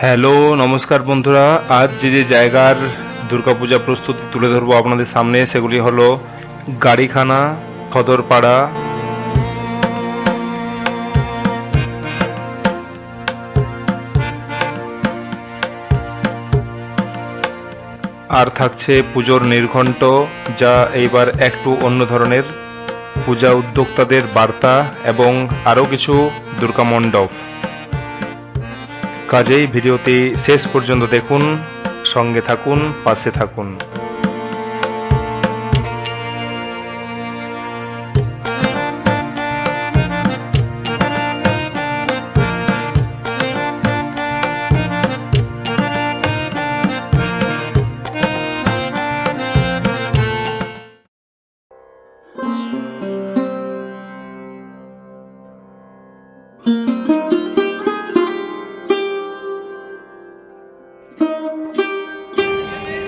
Hello, নমস্কার বন্ধুরা। আজ যে যে জায়গার দুর্গাপূজা প্রস্তুতি তুলে ধরবো আপনাদের সামনে, সেগুলি হলো গাড়িখানা, খদরপাড়া, আর থাকছে পুজোর নির্ঘণ্ট, যা এইবার একটু অন্য ধরনের। পূজা উদ্যোক্তাদের বার্তা এবং আরও কিছু দুর্গা মণ্ডপ। কাজেই ভিডিওটি শেষ পর্যন্ত দেখুন সঙ্গে থাকুন পাশে থাকুন।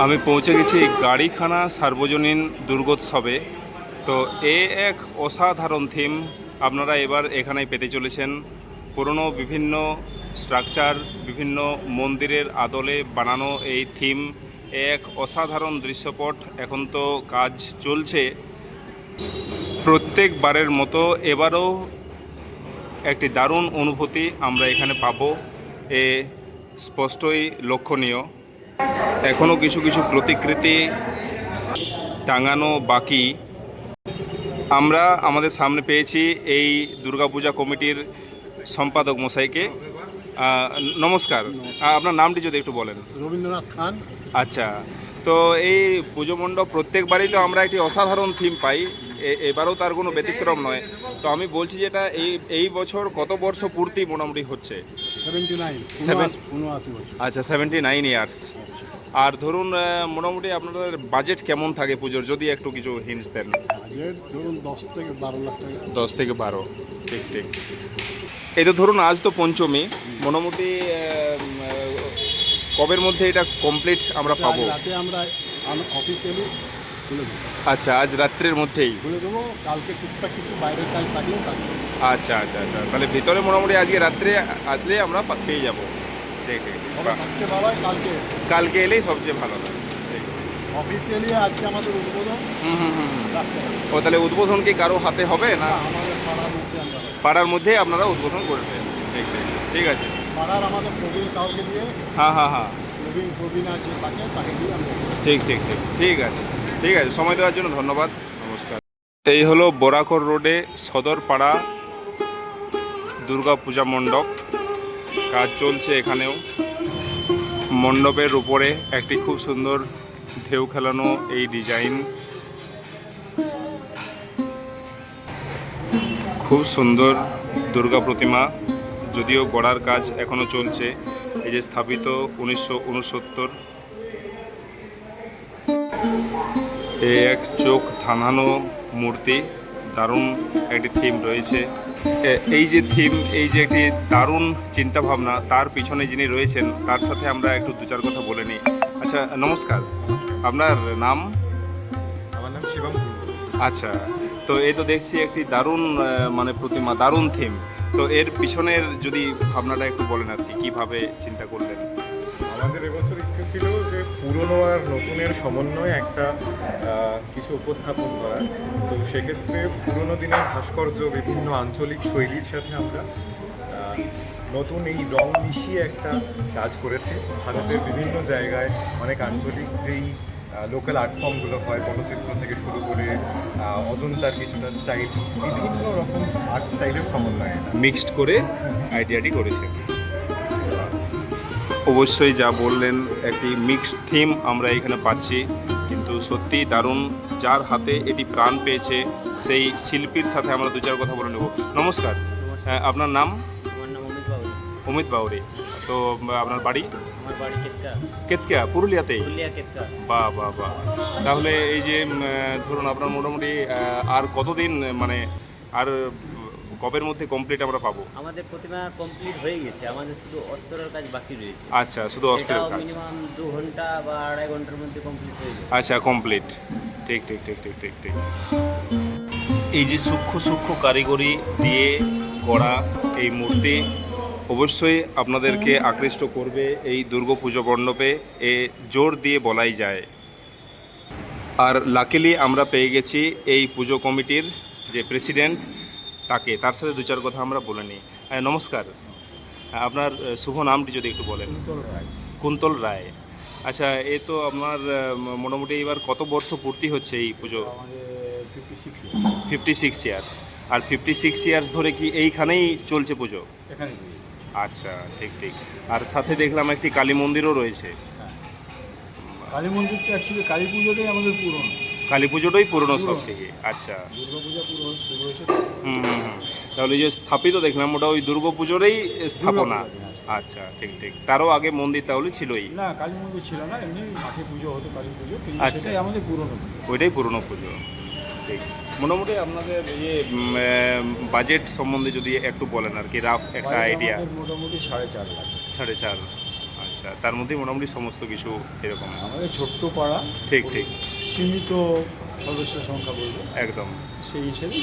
আমি পৌঁছে গেছি গাড়িখানা সার্বজনীন দুর্গোৎসবে। তো এ এক অসাধারণ থিম আপনারা এবার এখানে পেতে চলেছেন। পুরনো বিভিন্ন স্ট্রাকচার বিভিন্ন মন্দিরের আদলে বানানো এই থিম এক অসাধারণ দৃশ্যপট। এখন তো কাজ চলছে। প্রত্যেকবারের মতো এবারও একটি দারুণ অনুভূতি আমরা এখানে পাবো। এ স্পষ্টই লক্ষণীয়। এখনও কিছু কিছু প্রতিকৃতি টাঙানো বাকি। আমরা আমাদের সামনে পেয়েছি এই দুর্গাপূজা কমিটির সম্পাদক মশাইকে। নমস্কার। আপনার নামটি যদি একটু বলেন। রবীন্দ্রনাথ খান। আচ্ছা। তো এই পুজো মণ্ডপ প্রত্যেকবারই তো আমরা একটি অসাধারণ থিম পাই। এবারও তার কোনো ব্যতিক্রম নয়। তো আমি বলছি যেটা এই এই বছর কত বর্ষ পূর্তি মোটামুটি হচ্ছে? আচ্ছা সেভেন্টি নাইন ইয়ার্স আর ধরুন মোটামুটি আপনাদের বাজেট কেমন থাকে পুজোর? যদি একটু কিছু হিন্টস দেন। ধরুন দশ থেকে বারো ঠিক ঠিক। এই তো ধরুন আজ তো পঞ্চমী। মোটামুটি কবের মধ্যে এটা কমপ্লিট আমরা পাবো? রাতে আমরা অফিসিয়ালি আচ্ছা আজ রাত্রের মধ্যেই? খুলে দেবো কালকে টুকটাক কিছু বাইরের কাজ থাকলেও আচ্ছা আচ্ছা আচ্ছা। তাহলে ভিতরে মোটামুটি আজকে রাত্রে আসলে আমরা পেয়ে যাব। ঠিক ঠিক সবচেয়ে ভালো হয় কালকে। কালকে এলেই সবচেয়ে ভালো হয়। অফিসিয়ালি আজকে আমাদের উদ্বোধন। হুম হুম হুম ও তাহলে উদ্বোধন কি কারও হাতে হবে না? আমাদের পাড়ার মধ্যে পাড়ার মধ্যে আপনারা উদ্বোধন করবেন। ঠিক ঠিক। ঠিক আছে। পাড়ার আমাদের প্রবীণ কাউকে দিয়ে হ্যাঁ হ্যাঁ হ্যাঁ। প্রবীণ প্রবীণ আছে তাকে তাকে দিয়ে আমরা ঠিক ঠিক ঠিক ঠিক আছে। ঠিক আছে সময় দেওয়ার জন্য ধন্যবাদ। নমস্কার। এই হলো বরাকর রোডে সদর পাড়া দুর্গা পূজা মণ্ডপ। কাজ চলছে এখানেও। মণ্ডপের উপরে একটি খুব সুন্দর ঢেউ খেলানো এই ডিজাইন। খুব সুন্দর দুর্গা প্রতিমা। যদিও গড়ার কাজ এখনও চলছে এই যে স্থাপিত উনিশশো উনসত্তর এই এক চোখ থানানো মূর্তি দারুণ একটি থিম রয়েছে। এই যে থিম এই যে একটি দারুণ চিন্তা ভাবনা তার পিছনে যিনি রয়েছেন তার সাথে আমরা একটু দু চার কথা বলে নিই। আচ্ছা নমস্কার। আপনার নাম? আমার নাম শিবম আচ্ছা তো এই তো দেখছি একটি দারুণ মানে প্রতিমা দারুণ থিম তো এর পিছনের যদি ভাবনাটা একটু বলেন আর কি, কীভাবে চিন্তা করলেন? আমাদের এবছর ইচ্ছে ছিল যে পুরনো আর নতুনের সমন্বয়ে একটা কিছু উপস্থাপন করা তো সেক্ষেত্রে পুরনো দিনের ভাস্কর্য, বিভিন্ন আঞ্চলিক শৈলীর সাথে আমরা নতুন এই রং মিশিয়ে একটা কাজ করেছি। ভারতের বিভিন্ন জায়গায় অনেক আঞ্চলিক যেই লোকাল আর্ট ফর্মগুলো হয় পটচিত্র থেকে শুরু করে অজন্তার কিছুটা স্টাইল বিভিন্ন রকম আর্ট স্টাইলের সমন্বয়ে। মিক্সড করে আইডিয়াটি করেছে অবশ্যই যা বললেন একটি মিক্সড থিম আমরা এখানে পাচ্ছি কিন্তু সত্যি দারুণ যার হাতে এটি প্রাণ পেয়েছে সেই শিল্পীর সাথে আমরা দু চার কথা বলে নেব। নমস্কার। হ্যাঁ, আপনার নাম? আমার নাম অমিত বাবু অমিত বাউরি। তো আপনার বাড়ি? আমার বাড়ি কেতকা। কেতকিয়া পুরুলিয়াতেই? পুরুলিয়া কেতকা। বাহ বাহ বাহ তাহলে এই যে ধরুন আপনার মোটামুটি আর কতদিন মানে আর কবের মধ্যে কমপ্লিট আমরা পাবো? আমাদের প্রতিমা কমপ্লিট হয়ে গেছে। আমাদের শুধু অস্তরের কাজ বাকি রয়েছে। আচ্ছা শুধু অস্ত্রের কাজ। মিনিমাম দু ঘণ্টা বা আড়াই ঘণ্টার মধ্যে কমপ্লিট হয়ে যাবে। আচ্ছা কমপ্লিট ঠিক ঠিক ঠিক ঠিক ঠিক ঠিক। এই যে সূক্ষ্ম সূক্ষ্ম কারিগরি দিয়ে গড়া এই মূর্তি অবশ্যই আপনাদেরকে আকৃষ্ট করবে এই দুর্গাপুজো মণ্ডপে। এ জোর দিয়ে বলাই যায়। আর লাকিলি আমরা পেয়ে গেছি এই পুজো কমিটির যে প্রেসিডেন্ট তাকে। তার সাথে দু চার কথা আমরা বলে নিই। হ্যাঁ, নমস্কার। হ্যাঁ, আপনার শুভ নামটি যদি একটু বলেন। কুন্তল রায়। আচ্ছা এ তো আপনার মোটামুটি এবার কত বর্ষ পূর্তি হচ্ছে এই পুজো? ফিফটি সিক্স ইয়ার্স আর ফিফটি সিক্স ইয়ার্স ধরে কি এইখানেই চলছে পুজো? আচ্ছা ঠিক ঠিক। আর সাথে দেখলাম একটি কালী মন্দিরও রয়েছে। কালী মন্দিরটা অ্যাকচুয়ালি কালী পুজোটাই আমাদের পুরনো। কালী পুজোটাই পুরনো সব থেকে আচ্ছা। হুম হুম হুম। তাহলে যে স্থাপিত দেখলাম ওটা ওই দুর্গা পুজোরই স্থাপনা। আচ্ছা ঠিক ঠিক। তারও আগে মন্দির তাহলে ছিলই? না কালী মন্দির ছিল না এমনি মাঠে পুজো হতো কালী পুজো আচ্ছা। আমাদের পুরনো। ওইটাই পুরনো পুজো ঠিক। মোটামুটি আপনাদের যে বাজেট সম্বন্ধে যদি একটু বলেন আর কি রাফ একটা আইডিয়া মোটামুটি সাড়ে চার লাখ। সাড়ে চার আচ্ছা তার মধ্যে মোটামুটি সমস্ত কিছু এরকম। আমাদের ছোট্ট পাড়া ঠিক ঠিক। সীমিত সদস্য সংখ্যা বলব। একদম। সেই হিসেবে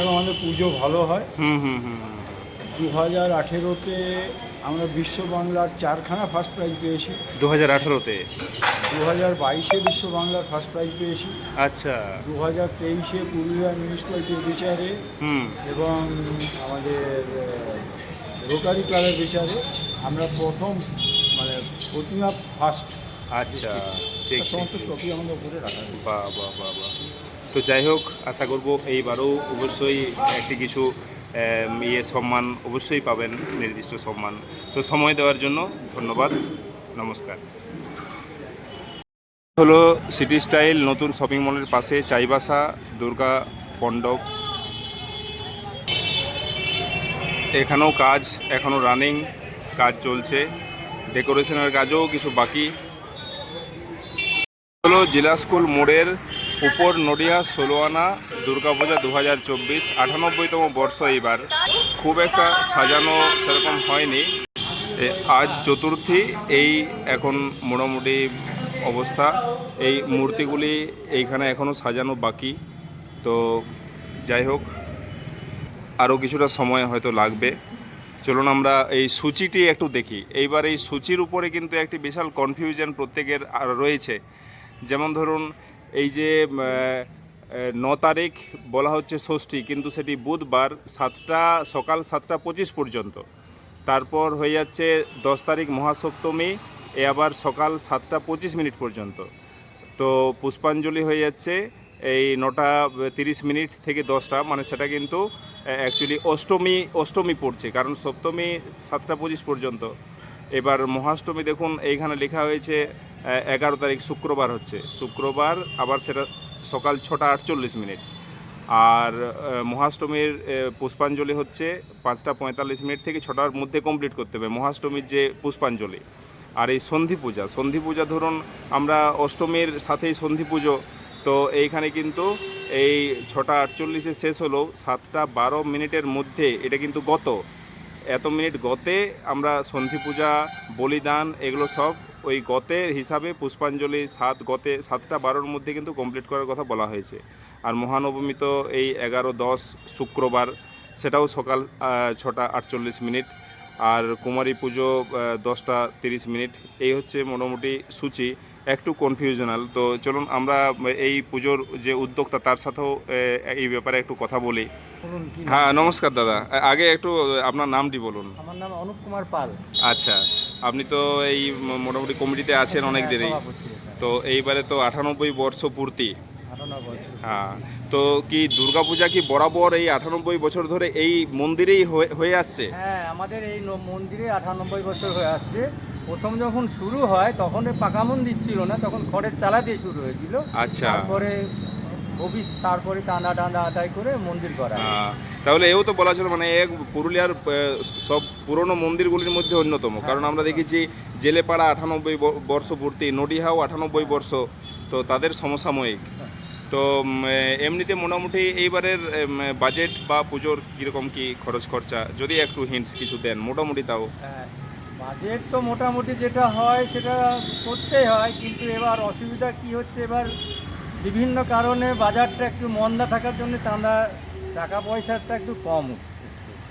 এবং আমাদের পুজো ভালো হয়। হুম হুম হুম হুম। দু হাজার আঠেরোতে আমরা বিশ্ব বাংলার চারখানা ফার্স্ট প্রাইজ পেয়েছি। দু হাজার আঠারোতে? দু হাজার বাইশে বিশ্ব বাংলার ফার্স্ট প্রাইজ পেয়েছি। আচ্ছা। দু হাজার তেইশে পুরুলিয়া মিউনিসিপ্যালিটির বিচারে। হুম। এবং আমাদের রোটারি ক্লাবের বিচারে আমরা প্রথম মানে প্রতিমা ফার্স্ট আচ্ছা ঠিক সমস্ত। ট্রফি আমাদের উপরে রাখা হয়েছে। বাহ বাহ বাহ বাহ। তো যাই হোক আশা করব এইবারও অবশ্যই একটি কিছু ইয়ে সম্মান অবশ্যই পাবেন, নির্দিষ্ট সম্মান। তো সময় দেওয়ার জন্য ধন্যবাদ, নমস্কার। হলো সিটি স্টাইল নতুন শপিং মলের পাশে চাইবাসা, দুর্গা মণ্ডপ এখানেও কাজ এখনও রানিং কাজ চলছে। ডেকোরেশনের কাজও কিছু বাকি। হলো জেলা স্কুল মোড়ের উপর নডিয়া ষোলোয়ানা দুর্গাপূজা দু হাজার চব্বিশ, আটানব্বইতম বর্ষ এইবার। খুব একটা সাজানো সেরকম হয়নি। আজ চতুর্থী, এই এখন মোটামুটি অবস্থা। এই মূর্তিগুলি এইখানে এখনও সাজানো বাকি। তো যাই হোক, আরও কিছুটা সময় হয়তো লাগবে। চলুন আমরা এই সূচিটি একটু দেখি। এইবার এই সূচির উপরে কিন্তু একটি বিশাল কনফিউশন প্রত্যেকের রয়েছে। যেমন ধরুন এই যে ন তারিখ বলা হচ্ছে ষষ্ঠী, কিন্তু সেটি বুধবার সাতটা, সকাল সাতটা পঁচিশ পর্যন্ত। তারপর হয়ে যাচ্ছে দশ তারিখ মহাসপ্তমী, এ আবার সকাল সাতটা পঁচিশ মিনিট পর্যন্ত। তো পুষ্পাঞ্জলি হয়ে যাচ্ছে এই নটা তিরিশ মিনিট থেকে দশটা মানে সেটা কিন্তু অ্যাকচুয়ালি অষ্টমী অষ্টমী পড়ছে, কারণ সপ্তমী সাতটা পঁচিশ পর্যন্ত। এবার মহাষ্টমী দেখুন, এইখানে লেখা হয়েছে এগারো তারিখ শুক্রবার হচ্ছে। শুক্রবার আবার সেটা সকাল ছটা আটচল্লিশ মিনিট। আর মহাষ্টমীর পুষ্পাঞ্জলি হচ্ছে পাঁচটা পঁয়তাল্লিশ মিনিট থেকে ছটার মধ্যে কমপ্লিট করতে হবে, মহাষ্টমীর যে পুষ্পাঞ্জলি। আর এই সন্ধি পূজা সন্ধি পূজা ধরুন আমরা অষ্টমীর সাথেই সন্ধি পুজো, তো এইখানে কিন্তু এই ছটা আটচল্লিশে শেষ হলো, সাতটা বারো মিনিটের মধ্যে, এটা কিন্তু গত। এত মিনিট গতে আমরা সন্ধি পূজা, বলিদান এগুলো সব ওই গতের হিসাবে পুষ্পাঞ্জলি সাত গতে, সাতটা বারোর মধ্যে কিন্তু কমপ্লিট করার কথা বলা হয়েছে। আর মহানবমী তো এই এগারো, দশ শুক্রবার, সেটাও সকাল ছটা আটচল্লিশ মিনিট। আর কুমারী পুজো দশটা তিরিশ মিনিট। এই হচ্ছে মোটামুটি সূচি। একটু কনফিউশনাল তো চলুন আমরা এই পুজোর যে উদ্যোক্তা, তার সাথেও এই ব্যাপারে একটু কথা বলি। হ্যাঁ নমস্কার দাদা। আগে একটু আপনার নামটি বলুন। আমার নাম অনুপ কুমার পাল। আচ্ছা আপনি তো এই মোটামুটি কমিটিতে আছেন অনেক দিনই। সভাপতি এখানে, তো এইবারে তো আটানব্বই বর্ষ পূর্তি। হ্যাঁ তো কি দুর্গাপূজা কি বরাবর এই আটানব্বই বছর ধরে এই মন্দিরেই হয়ে- হয়ে আসছে? হ্যাঁ আমাদের এই মন্দিরে আটানব্বই বছর হয়ে আসছে। প্রথম যখন শুরু হয় তখন পাকা মন্দির ছিল না তখন খড়ের চালা দিয়ে শুরু হয়েছিল। আচ্ছা। তারপরে ভবিষ তারপরে চাঁদা টান্দা আদায় করে মন্দির করা। তাহলে এও তো বলা ছিল মানে এক পুরুলিয়ার সব পুরনো মন্দিরগুলির মধ্যে অন্যতম। কারণ আমরা দেখেছি জেলেপাড়া আটানব্বই বর্ষ পূর্তি নডিহাও আটানব্বই বর্ষ তো তাদের সমসাময়িক। তো এমনিতে মোটামুটি এইবারের বাজেট বা পুজোর কীরকম কি খরচ খরচা? যদি একটু হিন্টস কিছু দেন মোটামুটি তাও। হ্যাঁ বাজেট তো মোটামুটি যেটা হয় সেটা করতেই হয় কিন্তু এবার অসুবিধা কি হচ্ছে এবার বিভিন্ন কারণে বাজারটা একটু মন্দা থাকার জন্য চাঁদা টাকা পয়সাটা একটু কম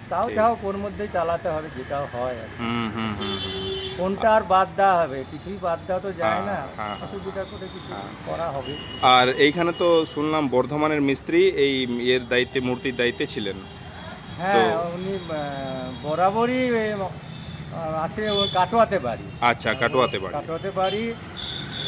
তাও। যাও ওর মধ্যেই চালাতে হবে যেটাও হয় আর হুম হুম হুম হুম। কোনটা আর বাদ দেওয়া হবে? কিছুই বাদ দেওয়া তো যায় না। হ্যাঁ, হ্যাঁ, হ্যাঁ। অসুবিধা করে কিছু করা হবে। আর এইখানে তো শুনলাম বর্ধমানের মিস্ত্রি এই এর দায়িত্বে মূর্তির দায়িত্বে ছিলেন। হ্যাঁ উনি বরাবরই আসে ওই কাটোয়াতে বাড়ি। আচ্ছা কাটোয়াতে বাড়ি। কাটোয়াতে বাড়ি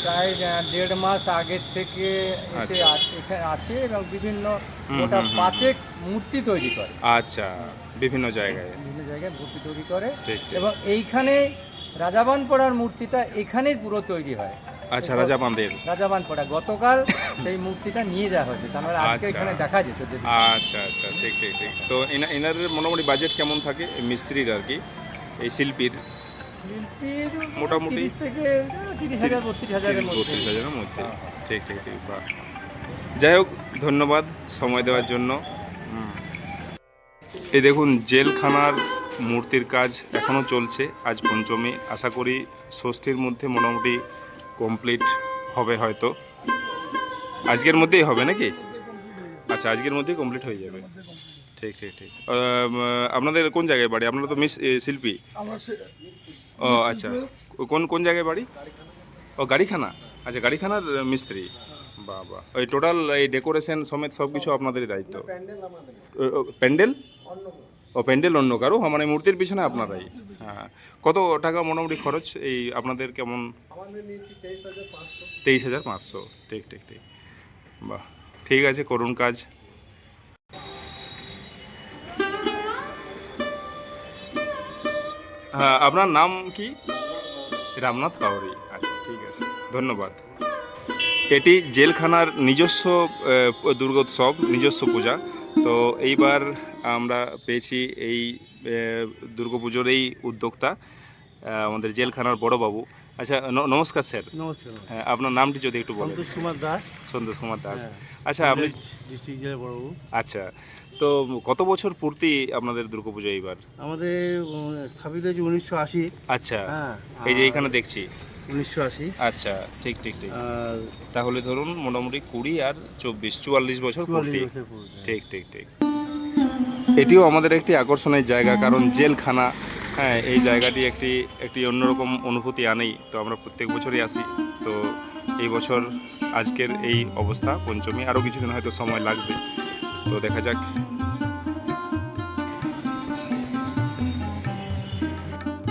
প্রায় দেড় মাস আগের থেকে এসে আচ্ছা। এখানে আছে এবং বিভিন্ন হুম। পাঁচেক মূর্তি তৈরি করে। আচ্ছা বিভিন্ন জায়গায়। বিভিন্ন জায়গায় মূর্তি তৈরি করে। এবং এইখানে রাজাবানপাড়ার মূর্তিটা এখানেই পুরো তৈরি হয়। আচ্ছা রাজা বাঁধের রাজাবানপাড়া। গতকাল সেই মূর্তিটা নিয়ে যাওয়া হয়েছে। মানে আজকে আচ্ছা। এখানে দেখা যেত আচ্ছা আচ্ছা ঠিক ঠিক ঠিক। তো এনা- এনাদের মোটামুটি বাজেট কেমন থাকে? এই মিস্ত্রির আর কি? এই শিল্পীর? শিল্পীর মোটামুটি? তিরিশ থেকে তিরিশ হাজার বত্রিশ হাজারের মধ্যে। বত্রিশ হাজারের মধ্যে। ঠিক ঠিক ঠিক বাহ। যাই হোক ধন্যবাদ সময় দেওয়ার জন্য। এই দেখুন জেলখানার মূর্তির কাজ এখনও চলছে আজ পঞ্চমী। আশা করি ষষ্ঠীর মধ্যে মোটামুটি কমপ্লিট হবে হয়তো। আজকের মধ্যেই হবে নাকি? আচ্ছা আজকের মধ্যেই কমপ্লিট হয়ে যাবে। ঠিক ঠিক ঠিক। আপনাদের কোন জায়গায় বাড়ি? আপনারা তো মিস শিল্পী। ও আচ্ছা। কোন কোন জায়গায় বাড়ি? ও গাড়িখানা। আচ্ছা গাড়িখানার মিস্ত্রি। বাহ বাহ ওই টোটাল এই ডেকোরেশন সমেত সব কিছু আপনাদেরই দায়িত্ব। প্যান্ডেল? ও প্যান্ডেল অন্য কারও? মানে মূর্তির পিছনে আপনারাই। হ্যাঁ। কত টাকা মোটামুটি খরচ? এই আপনাদের কেমন? তেইশ হাজার পাঁচশো। ঠিক ঠিক ঠিক। বাহ। ঠিক আছে করুন কাজ। হ্যাঁ আপনার নাম কি? রামনাথ কাউরি। আচ্ছা ঠিক আছে। ধন্যবাদ। এটি জেলখানার নিজস্ব দুর্গোৎসব নিজস্ব পূজা। তো এইবার আমরা পেয়েছি এই দুর্গাপুজোর এই উদ্যোক্তা আমাদের জেলখানার বড়বাবু আচ্ছা নমস্কার স্যার। নমস্কার হ্যাঁ, আপনার নামটি যদি একটু বলেন। সন্তোষ কুমার দাস। সন্তোষ কুমার দাস। হ্যাঁ। আচ্ছা আপনি ডিস্ট্রিক্ট বড়বাবু আচ্ছা তো কত বছর পূর্তি আপনাদের দুর্গাপুজো এইবার? আমাদের স্থাপিত হয়েছে উনিশশো আশি। আচ্ছা হ্যাঁ এই যে এখানে দেখছি। উনিশশো আশি। আচ্ছা ঠিক ঠিক ঠিক। তাহলে ধরুন মোটামুটি কুড়ি আর চব্বিশ চুয়াল্লিশ বছর পূর্তি। ঠিক ঠিক ঠিক। এটিও আমাদের একটি আকর্ষণের জায়গা কারণ জেলখানা হ্যাঁ এই জায়গাটি একটি একটি অন্যরকম অনুভূতি আনেই। তো আমরা প্রত্যেক বছরই আসি। তো এই বছর আজকের এই অবস্থা পঞ্চমী আরও কিছুদিন হয়তো সময় লাগবে। তো দেখা যাক।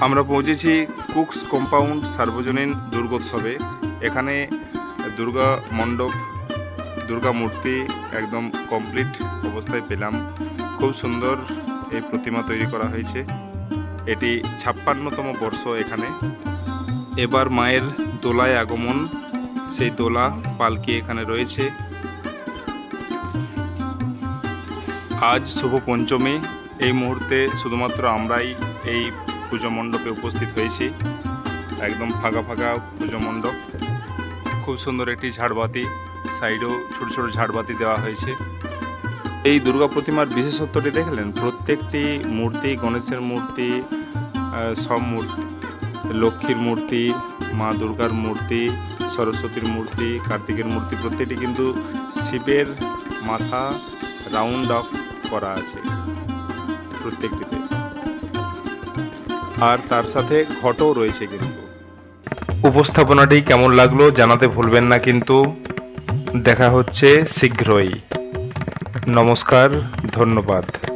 আমরা পৌঁছেছি কুকস কম্পাউন্ড সার্বজনীন দুর্গোৎসবে। এখানে দুর্গা মণ্ডপ, দুর্গা মূর্তি একদম কমপ্লিট অবস্থায় পেলাম। খুব সুন্দর এই প্রতিমা তৈরি করা হয়েছে। এটি ছাপ্পান্নতম বর্ষ এখানে। এবার মায়ের দোলায় আগমন। সেই দোলা পালকি এখানে রয়েছে। আজ শুভ পঞ্চমী। এই মুহূর্তে শুধুমাত্র আমরাই এই পুজো মণ্ডপে উপস্থিত হয়েছি। একদম ফাঁকা ফাঁকা পুজো মণ্ডপ। খুব সুন্দর একটি ঝাড়বাতি, সাইডেও ছোট ছোট ঝাড়বাতি দেওয়া হয়েছে। এই দুর্গা প্রতিমার বিশেষত্বটি দেখলেন? প্রত্যেকটি মূর্তি, গণেশের মূর্তি সব মূর্তি। লক্ষ্মীর মূর্তি, মা দুর্গার মূর্তি, সরস্বতীর মূর্তি, কার্তিকের মূর্তি, প্রত্যেকটি কিন্তু শিবের মাথা রাউন্ড অফ করা আছে প্রত্যেকটিতে। আর তার সাথে ঘটও রয়েছে কিন্তু। উপস্থাপনাটি কেমন লাগল জানাতে ভুলবেন না কিন্তু। দেখা হচ্ছে শীঘ্রই। নমস্কার, ধন্যবাদ।